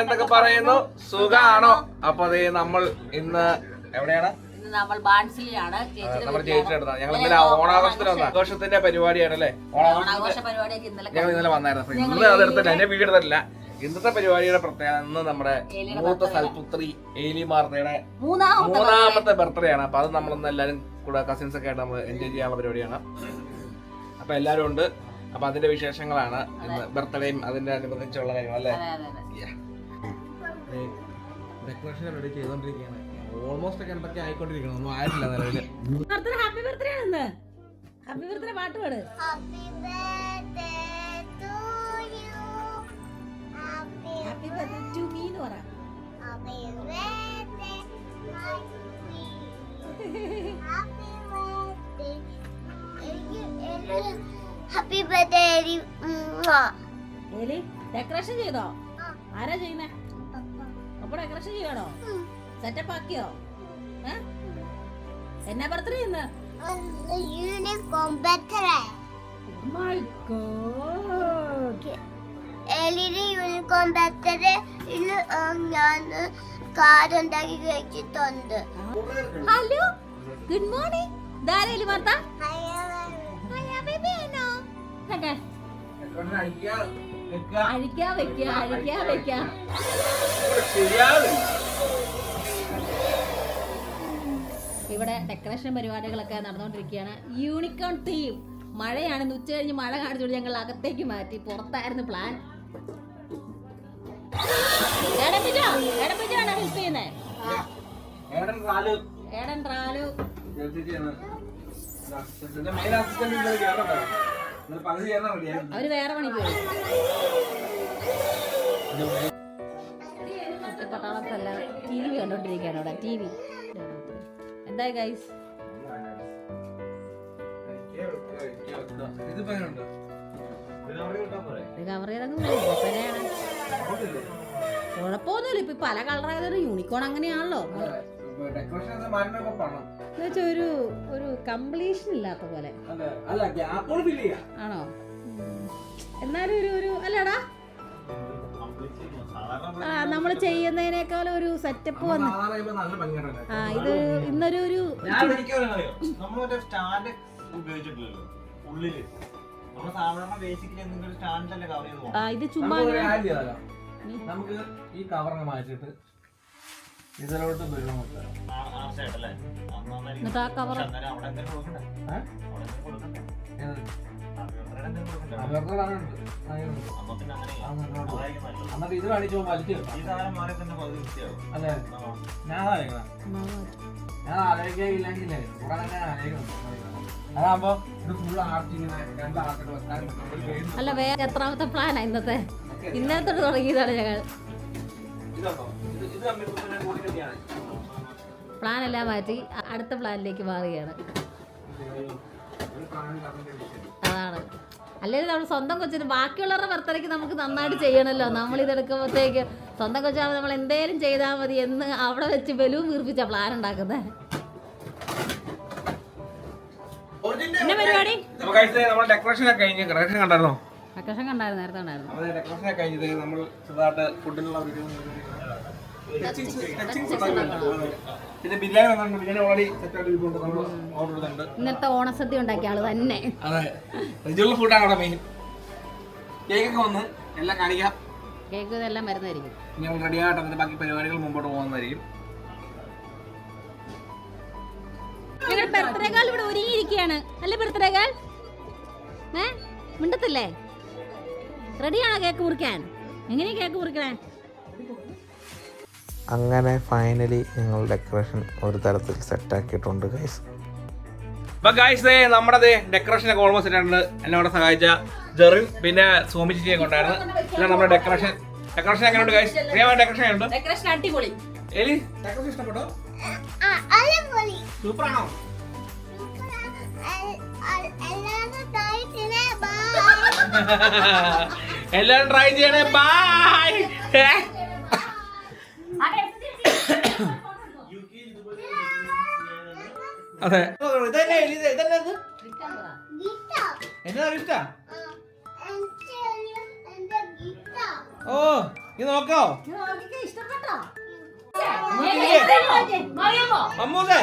എന്തൊക്കെ പറയുന്നു? സുഖാണോ? അപ്പൊ അതേ നമ്മൾ ഇന്ന് എവിടെയാണ്? നമ്മൾ ബാൻസിലാണ് വീട്ടിലാണ്. ചേച്ചിയുടെ ഞങ്ങൾ ഇന്നലെ ഓണാഘോഷത്തിന് വന്ന ആഘോഷത്തിന്റെ പരിപാടിയാണ് അല്ലേ ഓണാഘോഷ പരിപാടിയൊക്കെ ഇന്നലെ ഞങ്ങൾ ഇന്നലെ വന്നായിരുന്നു. ഇന്ന് അതെടുത്തില്ല ഈ- എന്റെ വീട് എടുത്തില്ല ഇന്നത്തെ പരിപാടിയുടെ പ്രത്യേകത ഇന്ന് നമ്മുടെ മൂത്ത. സൽപുത്രി ഏലി മാർത്തയുടെ മൂന്നാമത്തെ ബർത്ത്ഡേ. ആണ് അപ്പൊ അത് നമ്മളൊന്ന് എല്ലാരും കൂടെ കസിൻസ് ഒക്കെ ആയിട്ട് നമ്മൾ എൻജോയ് ചെയ്യാനുള്ള പരിപാടിയാണ്. അപ്പൊ എല്ലാരും ഉണ്ട്. അപ്പൊ അതിന്റെ വിശേഷങ്ങളാണ്. ഇന്ന് ബർത്ത്ഡേയും അതിന്റെ അനുബന്ധിച്ചുള്ള കാര്യങ്ങൾ അല്ലേ ഡെക്കറേഷൻ റെഡി ചെയ്തോണ്ടിരിക്കുകയാണ് ഓൾമോസ്റ്റ് ഒക്കെ എന്തൊക്കെ ആയിക്കൊണ്ടിരിക്കണം. ഒന്നും ആയിട്ടില്ല നിലവിൽ ബർത്ത്ഡേ ഹാപ്പി ബർത്ത്ഡേ ആണ് ഹാപ്പി ബർത്ത്ഡേ പാട്ട് പാട്. ഹാപ്പി ബർത്ത്ഡേ ടു മീ എന്ന് പറ. Mwah. ഏലി ഡെക്കറേഷൻ ചെയ്തോ. ആരാ ചെയ്യുന്നേ? ഡെക്കറേഷൻ ചെയ്യണോ. സെറ്റപ്പ് ആക്കിയോ? എന്നാ ബർത്ത്ഡേ ഇന്ന് യൂണിഫോം ബർത്ത്ഡേ മൈ ഗോഡ് എലിയുടെ യൂണിഫോം ബർത്ത്ഡേ ഇന്ന് ഞാൻ കാർഡ് ഉണ്ടാക്കി കഴിച്ചിട്ടുണ്ട് ഹലോ ഗുഡ് മോർണിംഗ് ധാരേലി വാർത്ത അഴിക്കാ വെക്ക അഴിക്കാ വെക്ക ഇവിടെ ഡെക്കറേഷൻ പരിപാടികളൊക്കെ നടന്നുകൊണ്ടിരിക്കുകയാണ്. യൂണിക്കോൺ തീം മഴയാണ് ഉച്ച കഴിഞ്ഞ് മഴ കാണിച്ചുകൊണ്ട് ഞങ്ങൾ അകത്തേക്ക് മാറ്റി. പുറത്തായിരുന്നു പ്ലാൻ ഹെൽപ്പ് ചെയ്യുന്നേ? ഏടൻ റാലു. അവർ വേറെ പണി പോയി. പട്ടാളത്തല്ല ടി വി കണ്ടോണ്ടിരിക്കുകയാണ് അവിടെ ടി വി. എന്തായി ഗൈസ് കവർ ചെയ്തങ്ങ് കുഴപ്പമൊന്നുമില്ല. ഇപ്പൊ പല കളറായതൊരു യൂണിക്കോൺ അങ്ങനെയാണല്ലോ. എന്നുവെച്ചാൽ ഒരു ഒരു കംപ്ലീഷൻ ഇല്ലാത്ത പോലെ. ആണോ. എന്നാലും ഒരു ഒരു അല്ലടാ. ആ നമ്മൾ ചെയ്യുന്നതിനേക്കാളും ഒരു സെറ്റപ്പ് വന്ന്. ആ ഇത് ഇന്നൊരു ഒരു ആ, ഇത് ചുമ്മാ നമുക്ക് ഈ കവറങ്ങ് മാറ്റിയിട്ട് ഇതിലോട്ട് എന്നിട്ട് ആ ഇത്. എന്നിട്ട് കാണിച്ചു വലിച്ചു ആ. ഞാൻ ആലോചിക്കണം. ഞാൻ ആലോചിക്കില്ലെങ്കിലേ ഇവിടെ തന്നെ ആലോചിക്കണം. അല്ല വേറെ എത്രാമത്തെ പ്ലാനാ ഇന്നത്തെ? ഇന്നത്തെ തുടങ്ങിയതാണ് ഞങ്ങൾ. പ്ലാൻ എല്ലാം മാറ്റി അടുത്ത പ്ലാനിലേക്ക് മാറുകയാണ്. അതാണ്. അല്ലെങ്കിൽ നമ്മൾ സ്വന്തം കൊച്ചിന് ബാക്കിയുള്ളവരുടെ ബർത്ത്ഡേക്ക് നമുക്ക് നന്നായിട്ട് ചെയ്യണമല്ലോ നമ്മൾ ഇതെടുക്കുമ്പോഴത്തേക്ക് സ്വന്തം കൊച്ചാകുമ്പോൾ നമ്മൾ എന്തേലും ചെയ്താൽ മതി എന്ന് അവിടെ വെച്ച് ബലൂൺ വീർപ്പിച്ച പ്ലാൻ ഉണ്ടാക്കുന്നത് എന്നാ പരിപാടി? ഡെക്കറേഷൻ ഒക്കെ കഴിഞ്ഞ് ഡെക്കറേഷൻ കണ്ടായിരുന്നോ? നേരത്തെ ഉണ്ടായിരുന്നു ഡെക്കറേഷൻ കഴിഞ്ഞത് നമ്മൾ ചെറുതായിട്ട് ഫുഡിനുള്ള പിന്നെ ബിരിയാണി വന്നിട്ടുണ്ട്. ബിരിയാണി ഓൾറെഡി സെറ്റ് ആയിട്ട് ഇരിപ്പുണ്ട്. നമ്മൾ ഓർഡർ ചെയ്തിട്ടുണ്ട്. ഇന്നത്തെ ഓണസദ്യ ഉണ്ടാക്കിയ ആൾ തന്നെ. അതെ. ഫുഡാണ് അവിടെ മെയിൻ കേക്കൊക്കെ വന്ന് എല്ലാം കാണിക്കാം. കേക്ക് ഇതെല്ലാം വരുന്നതായിരിക്കും. ഞങ്ങൾ റെഡി ആയിട്ട് അതിന്റെ ബാക്കി പരിപാടികൾ മുമ്പോട്ട് പോകുന്നതായിരിക്കും. ഇവിടെ ഒരുങ്ങിയിരിക്കുകയാണ്. അല്ലേ ഏ? മിണ്ടത്തില്ലേ? റെഡിയാണോ കേക്ക് മുറിക്കാൻ? എങ്ങനെയാ കേക്ക് മുറിക്കണേ? അങ്ങനെ ഫൈനലി ഞങ്ങൾ ഡെക്കറേഷൻ ഒരു തരത്തിൽ സെറ്റ് സെറ്റാക്കിയിട്ടുണ്ട് ഗൈസ് അപ്പൊ ഗായ്സ് നമ്മുടെ ഡെക്കറേഷൻ ഒക്കെ ഓൾമോസ്റ്റ് ഉണ്ട് എന്നോട് സഹായിച്ച ജെറിൻ പിന്നെ സോമി ചേച്ചിയെ കൊണ്ടായിരുന്നു പിന്നെ നമ്മുടെ ഡെക്കറേഷൻ ഡെക്കറേഷൻ എങ്ങനെയുണ്ട് ഗൈസ് പ്രിയമായ ഡെക്കറേഷൻ ഉണ്ട് ഡെക്കറേഷൻ അടിപൊളി എലി ഡെക്കറേഷൻ ഇഷ്ടപ്പെട്ടോ അലപ്പൊളി സൂപ്പർ ആണോ എല്ലാവരും താഴ്ത്തിനെ ബൈ എല്ലാരും ട്രൈ ചെയ്യണേ ബൈ അതെ. ഇതന്നെ ഇതന്നെ ഇത്? എന്നതാ ഗീത ഓ ഇത് നോക്കോ. ഇത് നീ ഇഷ്ടപ്പെട്ടോ നീ അമ്മൂസേ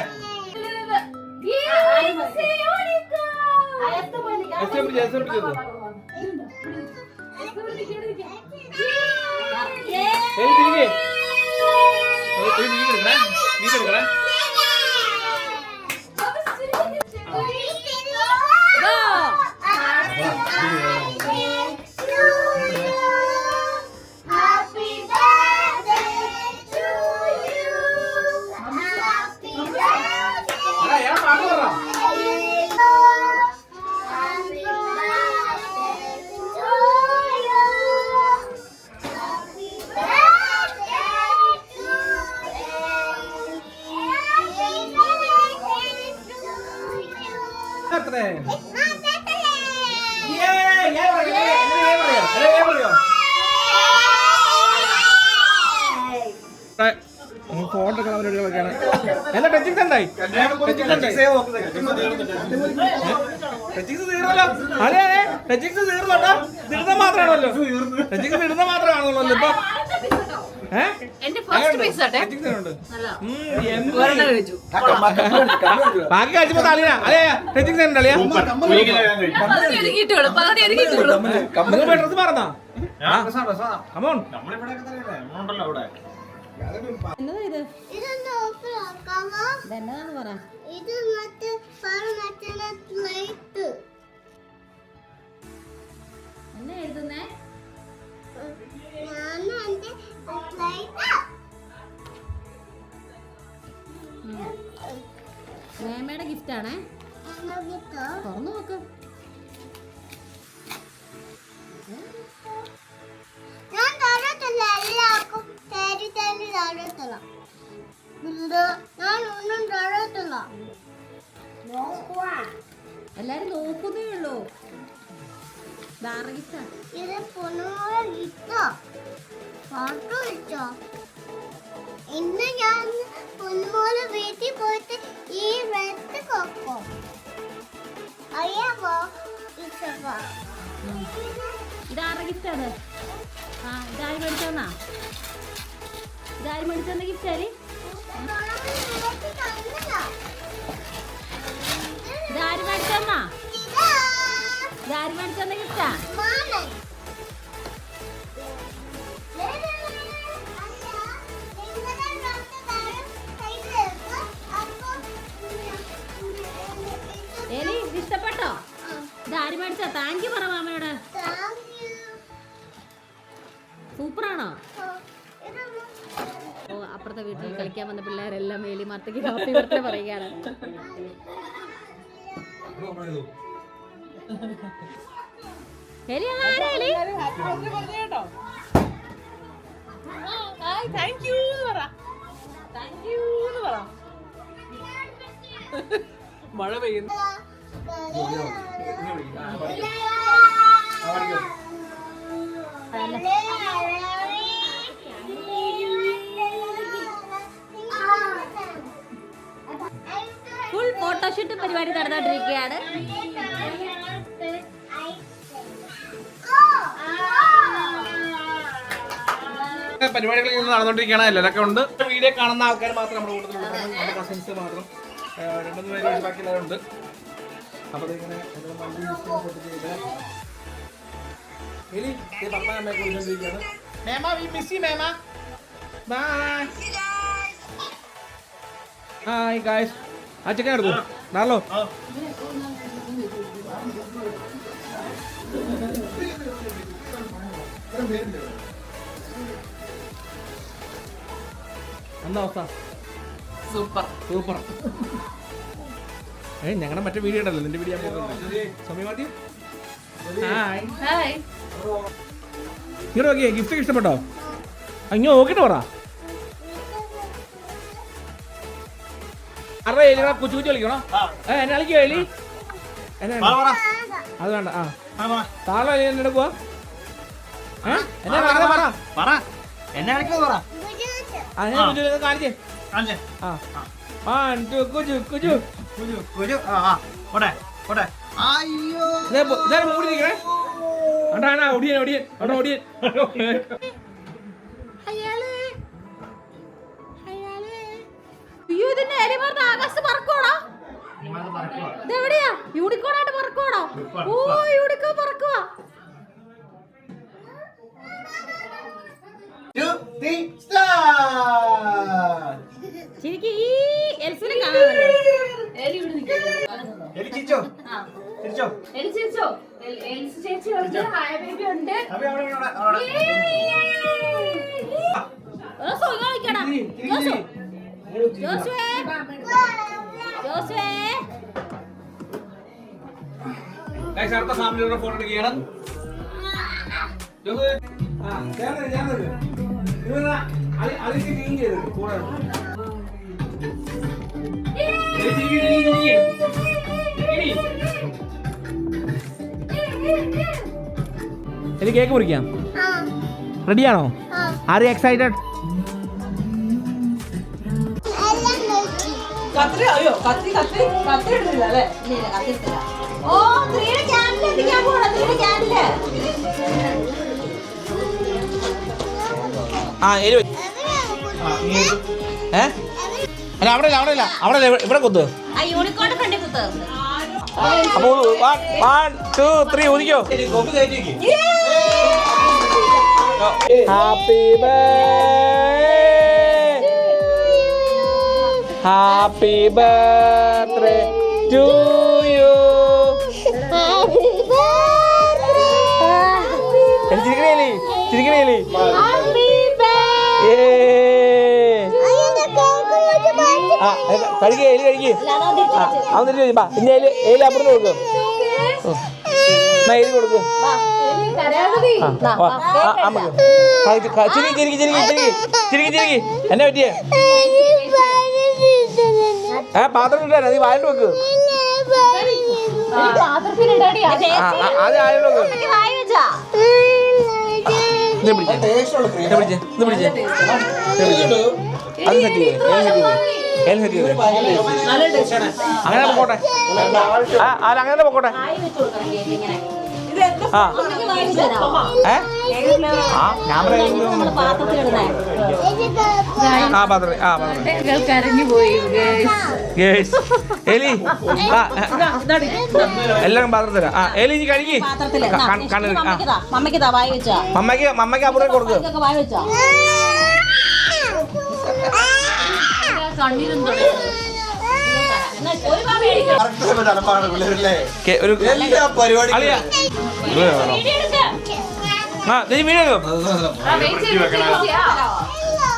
ടച്ചിങ്സ് തീർന്നോട്ടോ? തീർന്ന മാത്രമാണല്ലോ. രജിക്സ് തീർന്ന മാത്രമാണല്ലോ ഇപ്പൊ. ഫസ്റ്റ് പീസ് ആട്ടെ. ടച്ചിങ്സ് ഉണ്ട് നല്ല ഒരെണ്ണം കഴിച്ചു. ബാക്കി കഴിച്ചപ്പോ തളിയാ അതെ രജിക്സ് നിങ്ങൾ ഡ്രസ് പറഞ്ഞാ കമോൺ എന്നതാ ഇത്? ഇതൊന്ന് ഓപ്പൺ ആക്കാമോ? ഇതെന്നതാന്ന് പറ. ഇത് മറ്റേ ലൈറ്റ് എന്നെ എഴുതുന്നേ മേമയുടെ ഗിഫ്റ്റ് ആണേ തുറന്നു നോക്ക് എല്ലാരും നോക്കുന്നേ ഉള്ളൂ ഇട്ടോ ഫോട്ടോ ഇന്ന് ഞാൻ പൊന്നുമോളെ വീട്ടിൽ പോയിട്ട് ഈ വെത്ത് കൊക്കും. അറിയാമോ ഇതാരുടെ ഗിഫ്റ്റാണ് ആ ഇതാര് മേടിച്ചോന്നാ? ഇതാര് മേടിച്ചോന്ന ഗിഫ്റ്റ് ആര്? ഇതാര് മേടിച്ചോന്നാ? ഇതാര് മേടിച്ചോന്ന ഗിഫ്റ്റാ ഏലി ഇത് ഇഷ്ടപ്പെട്ടോ? ഇതാര് മേടിച്ചോ താങ്ക് യു പറ മാമയോട്. സൂപ്പറാണോ? ഓ അപ്പുറത്തെ വീട്ടിൽ കളിക്കാൻ വന്ന പിള്ളേരെല്ലാം മേലി മാർത്തേക്ക് ഹാപ്പി ബർത്ത്ഡേ പറയുകയാണ്. മഴ പെയ്യുന്നു. ഫുൾ ഫോട്ടോഷൂട്ട് പരിപാടി നടന്നുകൊണ്ടിരിക്കുകയാണ് പരിപാടികൾ ഇങ്ങനെ നടന്നുകൊണ്ടിരിക്കുകയാണ്. എല്ലാവരൊക്കെ ഉണ്ട്. വീഡിയോ കാണുന്ന ആൾക്കാർ മാത്രം നമ്മുടെ കൂട്ടത്തിലുള്ളൂ കസിൻസ് മാത്രം. രണ്ടു പേര് ബാക്കിയുള്ളവരുണ്ട്. അപ്പോൾ എന്താ അവസ്ഥ? സൂപ്പർ. സൂപ്പർ. ഏ ഞങ്ങളുടെ മറ്റേ വീഡിയോ ഉണ്ടല്ലോ നിന്റെ വീഡിയോ സമയം മതി ഹായ് ഹായ് ഇങ്ങോട്ട് നോക്കിയേ ഗിഫ്റ്റ് ഒക്കെ ഇഷ്ടപ്പെട്ടോ? അങ്ങ് നോക്കിട്ട് പറ. അറേ എലി കുച്ചു കുച്ചു കളിക്കണോ? ഏ എന്നെ കളിക്കോ എലി? എന്നെ. അത് വേണ്ട ആ. താളം എലി എന്നെ എടുക്കുവാ. എന്നെ പറ എന്നെ കളിക്കുന്നത് പറ. ഇത് കാണിച്ചേ. കാണിച്ചേ. ആ. വൺ ടു കുച്ചു കുച്ചു കുരു, കുരു. ആ, ആ. ഓടെ ഓടെ അയ്യോ. ഇതേ പോ- ഇതേ മൂടി നിൽക്കണേ. അണ്ടാ അണ്ടാ ഒടിയൻ ഒടിയൻ അണ്ടാ ഒടിയൻ അയ്യോ ഇതിന്റെ എലിമാർന്ന് ആകാശത്ത് പറക്കോടാ ഇതെവിടെയാ? യൂണിക്കോൺ ആയിട്ട് പറക്കോടാ ഓ യൂണിക്കോൺ പറക്കുവാ. ശരിക്കും ഈ എൽസിനെ കാണാമല്ലോ. എലി ചിരിച്ചോ? ചിരിച്ചോ? ചേച്ചി ഉണ്ട് ഹായ ബേബി ഉണ്ട്. ജോസു ഇങ്ങ് വിളിക്കടാ. ജോസു. ജോസുവേ. ജോസുവേ. ഗൈസ് അടുത്ത ഫാമിലിയുടെ ഫോൺ എടുക്കുകയാണ്. ജോസ് ആ ചേർന്ന് ചേർന്ന് അലി അലിക്ക് ക്ലീൻ ചെയ്തിട്ട് കൂടെ. എലി കേക്ക് മുറിക്കാം. റെഡിയാണോ? ആർ യു എക്സൈറ്റഡ് കത്രി അയ്യോ കത്തി കത്തി കത്തി ഇടുന്നില്ല അല്ലേ? ഓ ത്രീയുടെ ക്യാൻഡിൽ എത്തിക്കാൻ പോകണം ത്രീയുടെ ക്യാൻഡിൽ ആ ഏ? അല്ല അവിടെ അല്ല അവിടെ അല്ല അവിടെ അല്ല, ഇവിടെ കുത്ത്. അപ്പൊ one one two three ഉദിക്കോ. Happy happy birthday to you ചിരിക്കണേലി ചിരിക്കണേലി ആ കഴിക്കുക എലി കഴുകി. ആ അവൻ തിരിച്ചു ഇനി എലി എലി അപ്പുറത്ത് കൊടുക്കും. എന്നാ എലി കൊടുക്കും. ചിരിക്കി വാ. ചിരിക്കി ചിരിക്കി ചിരിക്കി ചിരിക്കി. ചിരിക്ക്. എന്നെ പറ്റിയേ? ഏ പാത്രം ഇട്ടാ നീ വായിട്ട് വെക്ക്. ആദ്യം ആയിട്ട് വെക്ക്. ഇത് പിടിച്ചേ? ഇത് പിടിച്ചേ? ഇത് പിടിച്ചേ? അത് സെറ്റ് അങ്ങനെ പൊക്കോട്ടെ ആ അല്ല അങ്ങനെ പൊക്കോട്ടെ. ആ. ഏ? ആ ഞാൻ പാത്രത്തിൽ ആ പാത്രം ആ പാത്രം. എലി എല്ലാരും പാത്രം തരാം. ആ എലി ഇനി കഴിക്ക് കണ്ണിൽ ക- കണ്ണ് കണ്ണ് ആ.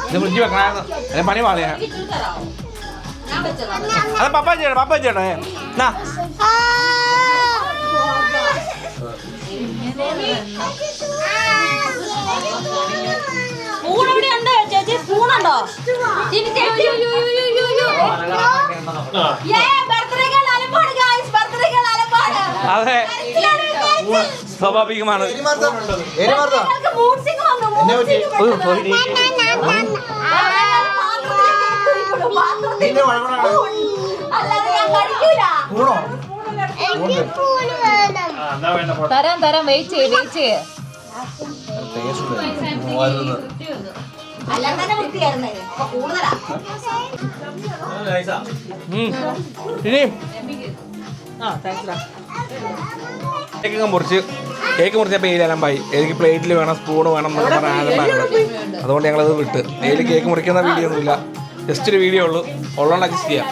ഇത് ഫ്രിഡ്ജ് അല്ലെ പണി പാളിയാ അത് പപ്പ ചെയ്യണം പപ്പ ചെയ്യണേ. എന്നാ സ്പൂൺ അതെ. സ്വാഭാവികമാണ്. തരാം തരാം. വെയിറ്റ് ചെയ്യ് വെയിറ്റ് ചെയ്യ്. തന്നെ വൃത്തിയായിരുന്നേ. അപ്പൊ കൂടുതലാ. കേക്ക് മുറിച്ച് കേക്ക് മുറിച്ചപ്പോൾ ഏഴ് പായി. എനിക്ക് പ്ലേറ്റിൽ വേണം സ്പൂണ് വേണം എന്നൊക്കെ പറഞ്ഞാൽ അതുകൊണ്ട് അതുകൊണ്ട് ഞങ്ങളത് വിട്ട്. ഏഴ് കേക്ക് മുറിക്കുന്ന വീഡിയോ ഒന്നുമില്ല ജസ്റ്റ് ഒരു വീഡിയോ ഉള്ളൂ. ഉള്ളതുകൊണ്ട് അഡ്ജസ്റ്റ് ചെയ്യാം.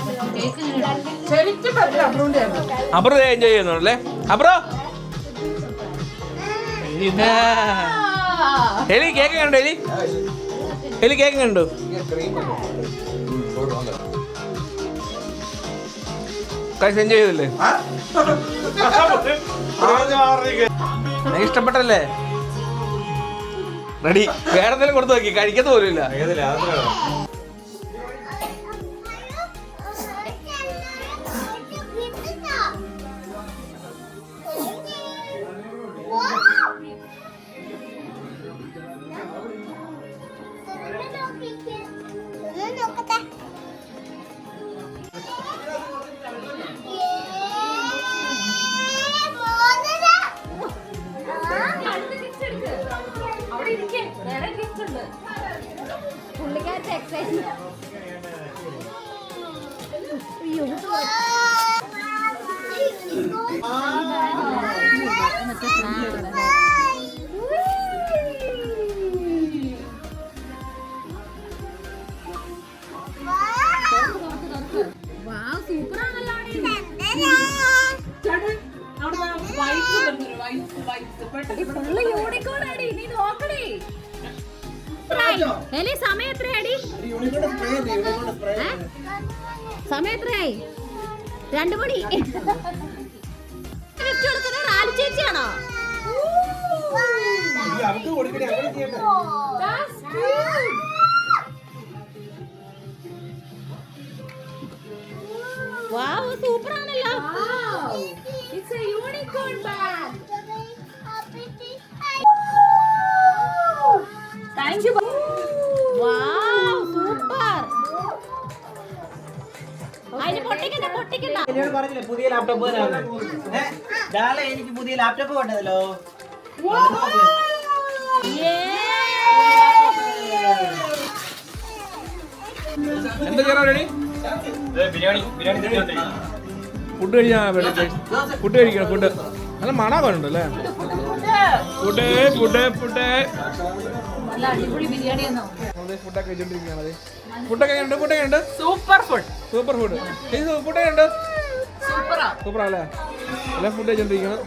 അപ്പുറം എൻജോയ് ചെയ്യുന്നുണ്ടല്ലേ? അപ്പുറം എലി കേക്ക് കണ്ടോ എലി? എലി കേക്ക് കണ്ടു കഴിച്ച് എൻജോയ് ചെയ്തില്ലേ? നിനക്ക് ഇഷ്ടപ്പെട്ടല്ലേ റെഡി. വേറെ എന്തെങ്കിലും കൊടുത്തു നോക്കി കഴിക്കത്ത് പോലും ഇല്ല. എന്നോട് പറഞ്ഞില്ലേ പുതിയ ലാപ്ടോപ്പ് തരാമെന്ന് എനിക്ക് പുതിയ ലാപ്ടോപ്പ് വേണ്ടതല്ലോ എന്താ ബിരിയാണി ബിരിയാണി ഫുഡ് കഴിക്കാൻ ഫുഡ് കഴിക്കണം ഫുഡ്. നല്ല മണാകുന്നുണ്ട് അല്ലേ ഫുഡ് ഫുഡ് ഫുഡ്. നല്ല അടിപൊളി ബിരിയാണി ആണോ ഫുഡൊക്കെ കഴിച്ചോണ്ടിരിക്കുകയാണ്. അതെ ഫുഡൊക്കെ ഉണ്ട് ഫുഡൊക്കെ ഉണ്ട് സൂപ്പർ ഫുഡ്. Super food. ഫുഡൊക്കെ ഉണ്ട് സൂപ്പറാ. അല്ലേ എല്ലാം ഫുഡ് കഴിച്ചോണ്ടിരിക്കണം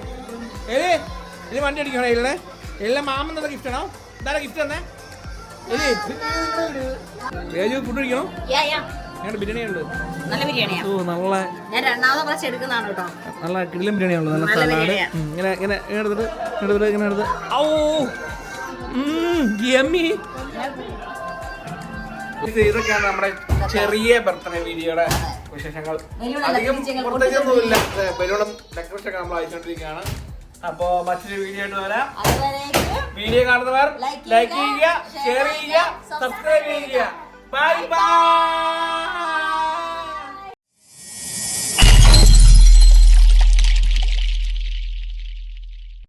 ഏത് ഇനി വണ്ടി അടിക്കണം എല്ലേ എല്ലാം മാമൻ തന്ന ഗിഫ്റ്റ് ആണോ? ഇതാരാ ഗിഫ്റ്റ് തന്നെ? ഏത് ഏജ് ഫുഡ് കഴിക്കണം? ഞങ്ങളുടെ ബിരിയാണി ഉണ്ട് നല്ല ബിരിയാണിയാ. ഓ നല്ല ഞാൻ രണ്ടാമത്തെ പ്രാവശ്യം എടുക്കുന്നതാണ് കേട്ടോ. നല്ല കിടിലം ബിരിയാണി ആണല്ലോ നല്ല സലാഡ്. ഇങ്ങനെ ഇങ്ങനെ എടുത്തിട്ട് എടുത്തിട്ട് ഇങ്ങനെ എടുത്ത്. ഔ! യമ്മി ഇത് ഇതൊക്കെയാണ് നമ്മുടെ ചെറിയ ബർത്ത്ഡേ വീഡിയോയുടെ വിശേഷങ്ങൾ. അധികം പ്രത്യേകിച്ചൊന്നുമില്ല. ബലൂണും ഡെക്കറേഷൻ ഒക്കെ നമ്മൾ അയച്ചുകൊണ്ടിരിക്കുകയാണ്. അപ്പോ മറ്റൊരു വീഡിയോ ആയിട്ട് വരാം. വീഡിയോ കാണുന്നവർ ലൈക്ക് ചെയ്യുക ഷെയർ ചെയ്യുക സബ്സ്ക്രൈബ് ചെയ്യുക. Bye bye